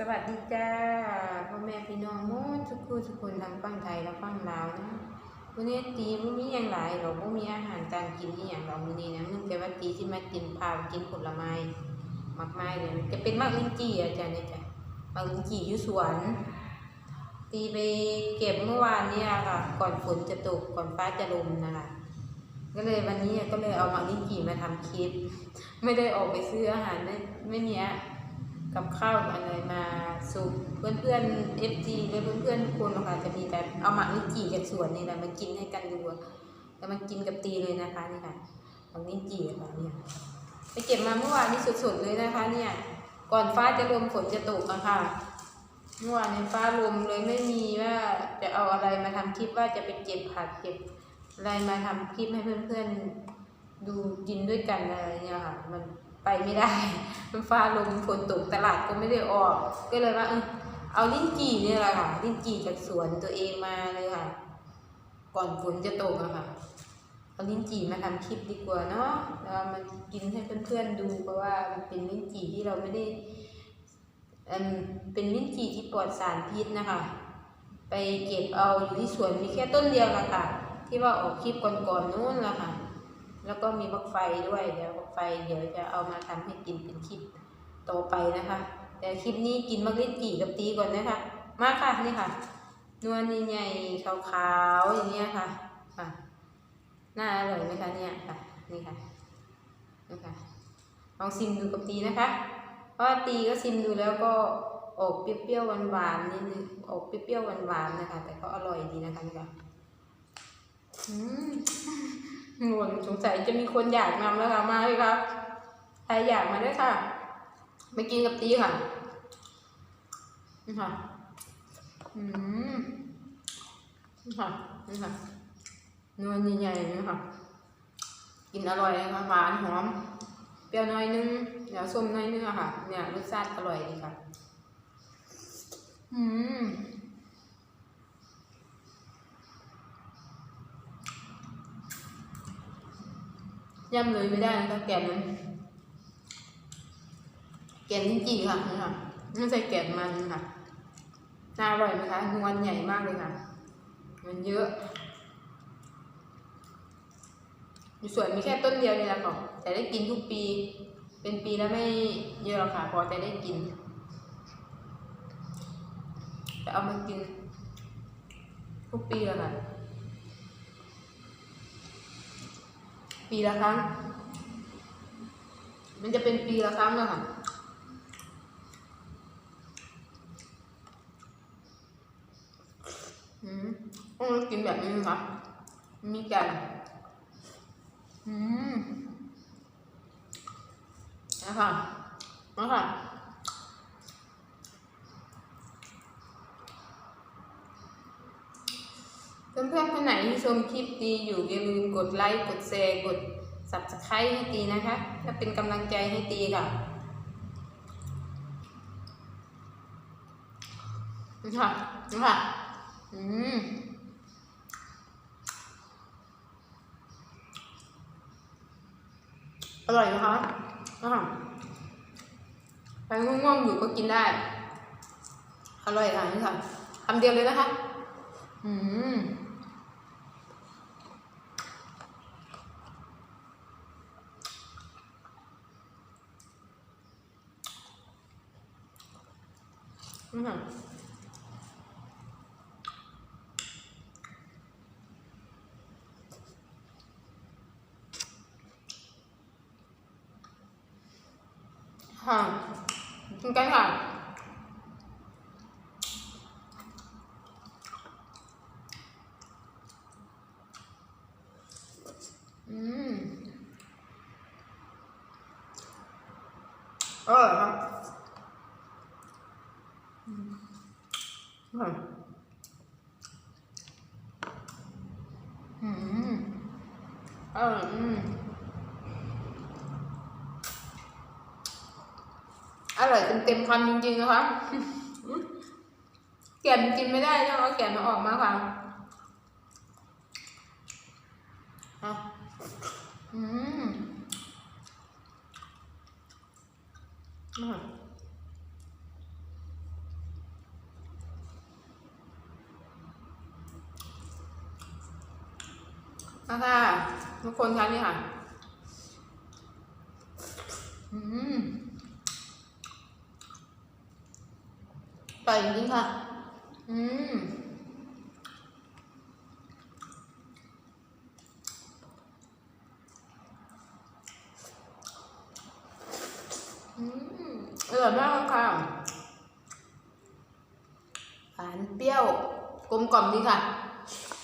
สวัสดีจ้าพ่อแม่พี่น้องหมดทุกคนทุกคนทั้งฝั่งไทยและฝั่งลาวนะวันนี้ตีบ่มีอย่างหลายหรอกบ่มีอาหารการกินนี่อย่างเรามื้อนี้นะนึกแต่ว่าตีสิมากินพาไปกินผลไม้มากมายเลยจะเป็นมากลิ้นจี่อาจารย์เนี่ยจ้ะมากลิ้นจี่อยู่สวนตีไปเก็บเมื่อวานเนี่ยค่ะ ก่อนฝนจะตกก่อนฟ้าจะลมนะคะก็เลยวันนี้ก็เลยเอามาลิ้นจี่มาทำคลิป ไม่ได้ออกไปซื้ออาหารไม่ไม่มีอะ กับข้าวอะไรมาสุกเพื่อนเพื่อนเอฟจีและเพื่อนเพื่อนๆทุกคนนะคะจะมีแต่เอามักลิ้นจี่จากสวนนี่แหละมากินให้กันดูอะแล้วมากินกับตีเลยนะคะนี่ค่ะหมักลิ้นจี่ค่ะเนี่ยไปเก็บมาเมื่อวานนี้สดๆเลยนะคะ เนี่ย ก่อนฟ้าจะลมฝนจะตกอะค่ะเมื่อวานนี้ฟ้าลมเลยไม่มีว่าจะเอาอะไรมาทำคลิปว่าจะไปเก็บผักเก็บอะไรมาทำคลิปให้เพื่อนๆดูกินด้วยกันอะไรเนี่ยค่ะมัน ไปไม่ได้มันฟ้าลมฝนตกตลาดก็ไม่ได้ออก ก็เลยว่าเออเอาลิ้นจี่เนี่ยแหละค่ะลิ้นจี่จากสวนตัวเองมาเลยค่ะ ก่อนฝนจะตกอะค่ะเอาลิ้นจี่มาทำคลิปดีกว่าเนาะแล้วเอามันกินให้เพื่อนๆดูเพราะว่ามันเป็นลิ้นจี่ที่เราไม่ได้อืมเป็นลิ้นจี่ที่ปลอดสารพิษนะคะ ไปเก็บเอาอยู่ที่สวนมีแค่ต้นเดียวละค่ะ ที่ว่าออกคลิปก่อนๆนู้นละค่ะ แล้วก็มีบักไฟด้วยเดี๋ยวบักไฟเดี๋ยวจะเอามาทำให้กินเป็นคลิปต่อไปนะคะ แต่คลิปนี้กินมักลิ้นจี่กับตีก่อนนะคะ มาค่ะนี่ค่ะ นวลใหญ่ๆขาวๆอย่างเงี้ยค่ะค่ะน่าอร่อยไหมคะเนี่ยค่ะนี่ค่ะนี่ค่ะลองชิมดูกับตีนะคะเพราะตีก็ชิมดูแล้วก็ออกเปรี้ยวๆหวานๆนิดนึงออกเปรี้ยวๆหวานๆนะคะ แต่ก็อร่อยดีนะคะนี่ค่ะอืม งวงสงสัยจะมีคนอยากนำแล้วค่ะมาเลยครับใครอยากมาด้วยค่ะไปกินกับตีค่ะนี่ค่ะอืมนี่ค่ะนี่ค่ะนวลใหญ่ๆนี่ค่ะ กินอร่อยนะคะหวานหอม เปรี้ยวน้อยนึงเดี๋ยวส้มน้อยนึงอะค่ะ เนี่ยรสชาติอร่อยดีค่ะ อืม ย่ำเลยไม่ได้นะคะแกนมันแกนจริงๆค่ะนี่ค่ะไม่ใช่แกนมันค่ะน่าอร่อยไหมคะนวลใหญ่มากเลยค่ะ มันเยอะอยู่สวนมีแค่ต้นเดียวนี่แหละค่ะแต่ได้กินทุกปี เป็นปีแล้วไม่เยอะหรอกค่ะ พอจะได้กินแต่เอามากินทุกปีแล้วค่ะ ปีละครั้ง มันจะเป็นปีละครั้งเลยค่ะอืมต้องกินแบบนี้นะคะมีกันอืมนะคะนะคะ เพื่อนๆคนไหนที่ชมคลิปดีอยู่อย่าลืมกดไลค์กดแชร์กด subscribe ให้ตีนะคะถ้าเป็นกำลังใจให้ตีค่ะนี่ค่ะนี่ค่ะอืมอร่อยนะคะนะคะใครง่วงๆอยู่ก็กินได้ อร่อยค่ะนี่ค่ะคำเดียวเลยนะคะ อืม อืมค่ะกินกันค่ะ อืมอร่อยครับอืมอร่อยอืมอร่อยเต็มเต็มคำจริงๆนะคะแก่นกินไม่ได้ต้องเอาแก่นมาออกมาค่ะอะอืมอร่อย นะคะทุกคนคะนี่ค่ะอืมไปจริงๆค่ะอืมอืมอร่อยมากเลยค่ะหวานเปรี้ยว กลมกล่อมดีค่ะ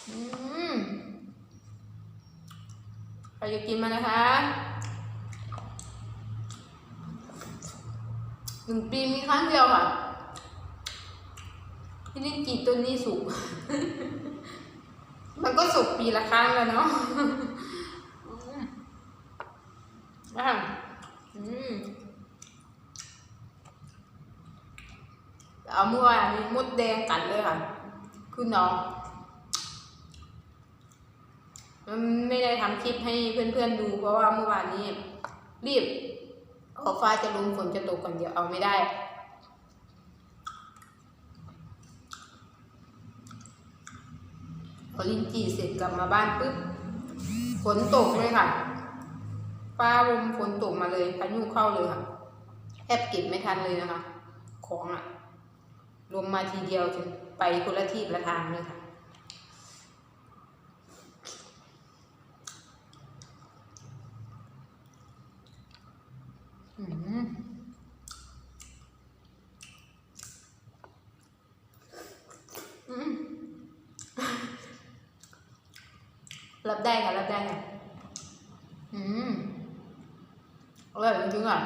อืมใครจะกินมานะคะหนึ่งปีมีครั้งเดียวค่ะที่นี่กีต้นนี้สุก มันก็สุกปีละครั้งแล้วเนาะอืมอะอืมเอาเมื่อวานนี้มดแดงกัดเลยค่ะ คือน้องมัน ไม่ได้ทำคลิปให้เพื่อนๆดู เพราะว่าเมื่อวานนี้ รีบออกฟ้าจะลงฝนจะตกก่อนเดี๋ยวเอาไม่ได้พอลินจีเสร็จกลับมาบ้านปุ๊บฝนตกเลยค่ะ ฟ้าลมฝนตกมาเลยพายุเข้าเลยค่ะแทบเก็บไม่ทันเลยนะคะ ของอะรวมมาทีเดียวจนไปคนละที่ละทางเลยค่ะ อืมอืม รับได้ค่ะรับได้ค่ะอืมอร่อยจริงๆอะ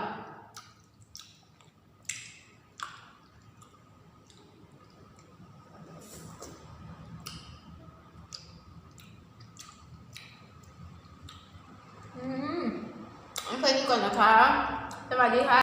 สวัสดีค่ะ